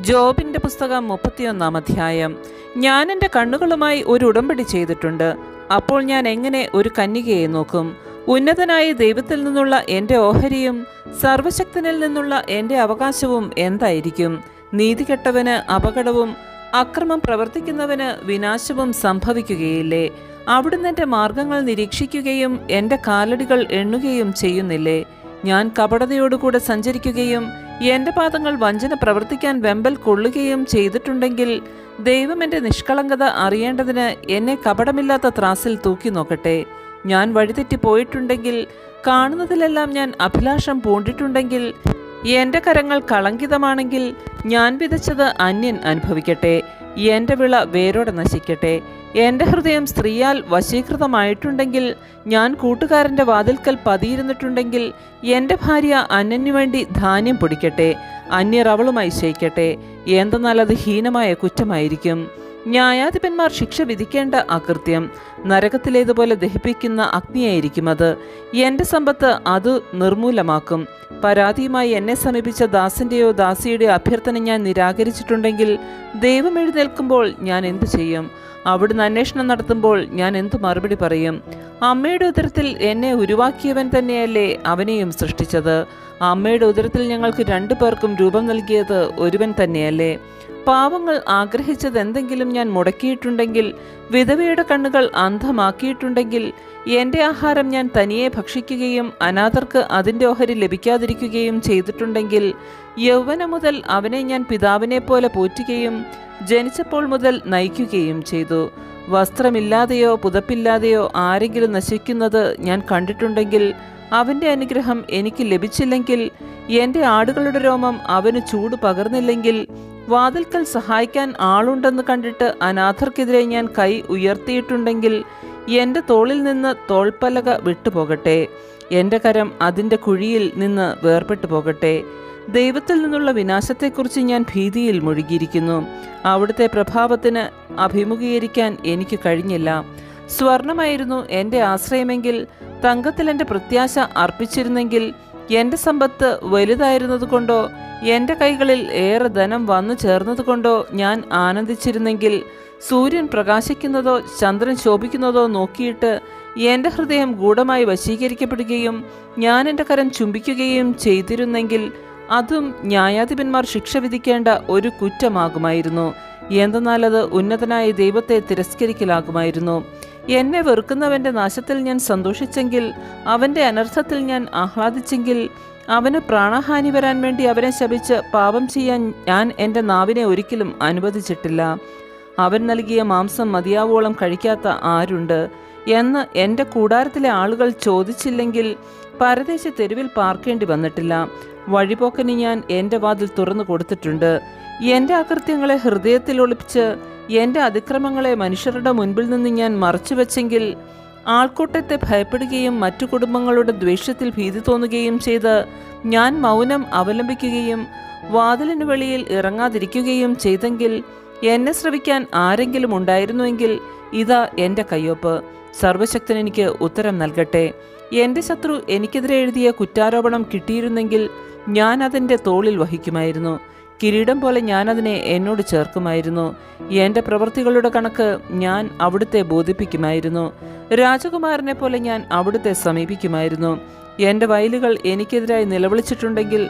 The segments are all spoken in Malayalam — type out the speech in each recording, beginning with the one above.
ജോബിന്റെ പുസ്തകം മുപ്പത്തിയൊന്നാം അധ്യായം. ഞാൻ എന്റെ കണ്ണുകളുമായി ഒരു ഉടമ്പടി ചെയ്തിട്ടുണ്ട്. അപ്പോൾ ഞാൻ എങ്ങനെ ഒരു കന്യകയെ നോക്കും? ഉന്നതനായ ദൈവത്തിൽ നിന്നുള്ള എന്റെ ഓഹരിയും സർവശക്തനിൽ നിന്നുള്ള എന്റെ അവകാശവും എന്തായിരിക്കും? നീതികെട്ടവന് അപകടവും അക്രമം പ്രവർത്തിക്കുന്നവന് വിനാശവും സംഭവിക്കുകയില്ലേ? അവിടുന്ന് എന്റെ മാർഗങ്ങൾ നിരീക്ഷിക്കുകയും എന്റെ കാലടികൾ എണ്ണുകയും ചെയ്യുന്നില്ലേ? ഞാൻ കപടതയോടുകൂടെ സഞ്ചരിക്കുകയും എന്റെ പാദങ്ങൾ വഞ്ചന പ്രവർത്തിക്കാൻ വെമ്പൽ കൊള്ളുകയും ചെയ്തിട്ടുണ്ടെങ്കിൽ ദൈവം എന്റെ നിഷ്കളങ്കത അറിയേണ്ടതിന് എന്നെ കപടമില്ലാത്ത ത്രാസിൽ തൂക്കി നോക്കട്ടെ. ഞാൻ വഴിതെറ്റി പോയിട്ടുണ്ടെങ്കിൽ കാണുന്നതിലെല്ലാം ഞാൻ അഭിലാഷം പൂണ്ടിട്ടുണ്ടെങ്കിൽ എന്റെ കരങ്ങൾ കളങ്കിതമാണെങ്കിൽ ഞാൻ വിതച്ചത് അന്യൻ അനുഭവിക്കട്ടെ. എന്റെ വിള വേരോടെ നശിക്കട്ടെ. എന്റെ ഹൃദയം സ്ത്രീയാൽ വശീകൃതമായിട്ടുണ്ടെങ്കിൽ ഞാൻ കൂട്ടുകാരന്റെ വാതിൽക്കൽ പതിയിരുന്നിട്ടുണ്ടെങ്കിൽ എന്റെ ഭാര്യ അന്യനു വേണ്ടി ധാന്യം പൊടിക്കട്ടെ അന്യർ അവളുമായി ശയിക്കട്ടെ. എന്തെന്നാൽ അത് ഹീനമായ കുറ്റമായിരിക്കും. ന്യായാധിപന്മാർ ശിക്ഷ വിധിക്കേണ്ട അകൃത്യം. നരകത്തിലേതുപോലെ ദഹിപ്പിക്കുന്ന അഗ്നിയായിരിക്കും അത്. എന്റെ സമ്പത്ത് അത് നിർമൂലമാക്കും. പരാതിയുമായി എന്നെ സമീപിച്ച ദാസിന്റെയോ ദാസിയുടെയോ അഭ്യർത്ഥന ഞാൻ നിരാകരിച്ചിട്ടുണ്ടെങ്കിൽ ദൈവം എഴുന്നേൽക്കുമ്പോൾ ഞാൻ എന്തു ചെയ്യും? അവിടുന്ന് അന്വേഷണം നടത്തുമ്പോൾ ഞാൻ എന്തു മറുപടി പറയും? അമ്മയുടെ ഉദരത്തിൽ എന്നെ ഉരുവാക്കിയവൻ തന്നെയല്ലേ അവനെയും സൃഷ്ടിച്ചത്? അമ്മയുടെ ഉദരത്തിൽ ഞങ്ങൾക്ക് രണ്ടു പേർക്കും രൂപം നൽകിയത് ഒരുവൻ തന്നെയല്ലേ? പാവങ്ങൾ ആഗ്രഹിച്ചത് എന്തെങ്കിലും ഞാൻ മുടക്കിയിട്ടുണ്ടെങ്കിൽ വിധവയുടെ കണ്ണുകൾ അന്ധമാക്കിയിട്ടുണ്ടെങ്കിൽ എന്റെ ആഹാരം ഞാൻ തനിയെ ഭക്ഷിക്കുകയും അനാഥർക്ക് അതിന്റെ ഓഹരി ലഭിക്കാതിരിക്കുകയും ചെയ്തിട്ടുണ്ടെങ്കിൽ യൗവനം മുതൽ അവനെ ഞാൻ പിതാവിനെ പോലെ പോറ്റുകയും ജനിച്ചപ്പോൾ മുതൽ നയിക്കുകയും ചെയ്തു. വസ്ത്രമില്ലാതെയോ പുതപ്പില്ലാതെയോ ആരെങ്കിലും നശിക്കുന്നത് ഞാൻ കണ്ടിട്ടുണ്ടെങ്കിൽ അവന്റെ അനുഗ്രഹം എനിക്ക് ലഭിച്ചില്ലെങ്കിൽ എന്റെ ആടുകളുടെ രോമം അവന് ചൂട് പകർന്നില്ലെങ്കിൽ വാതിൽക്കൽ സഹായിക്കാൻ ആളുണ്ടെന്ന് കണ്ടിട്ട് അനാഥർക്കെതിരെ ഞാൻ കൈ ഉയർത്തിയിട്ടുണ്ടെങ്കിൽ എന്റെ തോളിൽ നിന്ന് തോൾപ്പലക വിട്ടുപോകട്ടെ. എന്റെ കരം അതിന്റെ കുഴിയിൽ നിന്ന് വേർപെട്ടു പോകട്ടെ. ദൈവത്തിൽ നിന്നുള്ള വിനാശത്തെക്കുറിച്ച് ഞാൻ ഭീതിയിൽ മുഴുകിയിരിക്കുന്നു. അവിടുത്തെ പ്രഭാവത്തിന് അഭിമുഖീകരിക്കാൻ എനിക്ക് കഴിഞ്ഞില്ല. സ്വർണമായിരുന്നു എന്റെ ആശ്രയമെങ്കിൽ തങ്കത്തിൽ എന്റെ പ്രത്യാശ അർപ്പിച്ചിരുന്നെങ്കിൽ എന്റെ സമ്പത്ത് വലുതായിരുന്നതുകൊണ്ടോ എന്റെ കൈകളിൽ ഏറെ ധനം വന്നു ചേർന്നതുകൊണ്ടോ ഞാൻ ആനന്ദിച്ചിരുന്നെങ്കിൽ സൂര്യൻ പ്രകാശിക്കുന്നതോ ചന്ദ്രൻ ശോഭിക്കുന്നതോ നോക്കിയിട്ട് എന്റെ ഹൃദയം ഗൂഢമായി വശീകരിക്കപ്പെടുകയും ഞാൻ എന്റെ കരം ചുംബിക്കുകയും ചെയ്തിരുന്നെങ്കിൽ അതും ന്യായാധിപന്മാർ ശിക്ഷ വിധിക്കേണ്ട ഒരു കുറ്റമാകുമായിരുന്നു. എന്തെന്നാൽ അത് ഉന്നതനായ ദൈവത്തെ തിരസ്കരിക്കലാകുമായിരുന്നു. എന്നെ വെറുക്കുന്നവന്റെ നാശത്തിൽ ഞാൻ സന്തോഷിച്ചെങ്കിൽ അവന്റെ അനർത്ഥത്തിൽ ഞാൻ ആഹ്ലാദിച്ചെങ്കിൽ അവന് പ്രാണഹാനി വരാൻ വേണ്ടി അവനെ ശപിച്ച് പാപം ചെയ്യാൻ ഞാൻ എന്റെ നാവിനെ ഒരിക്കലും അനുവദിച്ചിട്ടില്ല. അവൻ നൽകിയ മാംസം മതിയാവോളം കഴിക്കാത്ത ആരുണ്ട്? എന്ന് എന്റെ കൂടാരത്തിലെ ആളുകൾ ചോദിച്ചില്ലെങ്കിൽ പരദേശ തെരുവിൽ പാർക്കേണ്ടി വന്നിട്ടില്ല. വഴിപോക്കന് ഞാൻ എന്റെ വാതിൽ തുറന്നു കൊടുത്തിട്ടുണ്ട്. എന്റെ അകൃത്യങ്ങളെ ഹൃദയത്തിൽ ഒളിപ്പിച്ച് എന്റെ അതിക്രമങ്ങളെ മനുഷ്യരുടെ മുൻപിൽ നിന്ന് ഞാൻ മറച്ചുവെച്ചെങ്കിൽ ആൾക്കൂട്ടത്തെ ഭയപ്പെടുകയും മറ്റു കുടുംബങ്ങളുടെ ദ്വേഷത്തിൽ ഭീതി തോന്നുകയും ചെയ്ത് ഞാൻ മൗനം അവലംബിക്കുകയും വാതിലിന് വെളിയിൽ ഇറങ്ങാതിരിക്കുകയും ചെയ്തെങ്കിൽ എന്നെ ശ്രവിക്കാൻ ആരെങ്കിലും ഉണ്ടായിരുന്നുവെങ്കിൽ ഇതാ എന്റെ കയ്യൊപ്പ്. സർവശക്തൻ എനിക്ക് ഉത്തരം നൽകട്ടെ. എന്റെ ശത്രു എനിക്കെതിരെ എഴുതിയ കുറ്റാരോപണം കിട്ടിയിരുന്നെങ്കിൽ ഞാൻ അതിന്റെ തോളിൽ വഹിക്കുമായിരുന്നു. കിരീടം പോലെ ഞാനതിനെ എന്നോട് ചേർക്കുമായിരുന്നു. എന്റെ പ്രവൃത്തികളുടെ കണക്ക് ഞാൻ അവിടുത്തെ ബോധിപ്പിക്കുമായിരുന്നു. രാജകുമാരനെ പോലെ ഞാൻ അവിടുത്തെ സമീപിക്കുമായിരുന്നു. എന്റെ വയലുകൾ എനിക്കെതിരായി നിലവിളിച്ചിട്ടുണ്ടെങ്കിൽ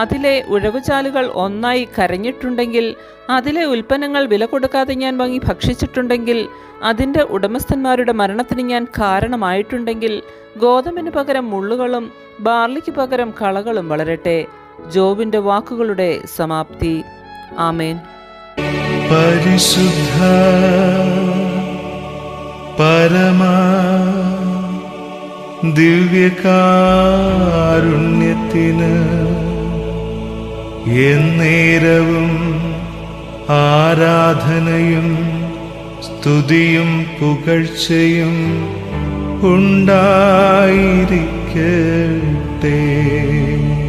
അതിലെ ഉഴവുചാലുകൾ ഒന്നായി കരഞ്ഞിട്ടുണ്ടെങ്കിൽ അതിലെ ഉൽപ്പന്നങ്ങൾ വില കൊടുക്കാതെ ഞാൻ വാങ്ങി ഭക്ഷിച്ചിട്ടുണ്ടെങ്കിൽ അതിന്റെ ഉടമസ്ഥന്മാരുടെ മരണത്തിന് ഞാൻ കാരണമായിട്ടുണ്ടെങ്കിൽ ഗോതമ്പിന് പകരം മുള്ളുകളും ബാർലിക്ക് പകരം കളകളും വളരട്ടെ. ജോബിന്റെ വാക്കുകളുടെ സമാപ്തി. ആമേൻ. പരിശുദ്ധ പരമ ദിവ്യകാരുണ്യത്തിന് എന്നേരവും ആരാധനയും സ്തുതിയും പുകഴ്ചയും ഉണ്ടായിരിക്കട്ടെ.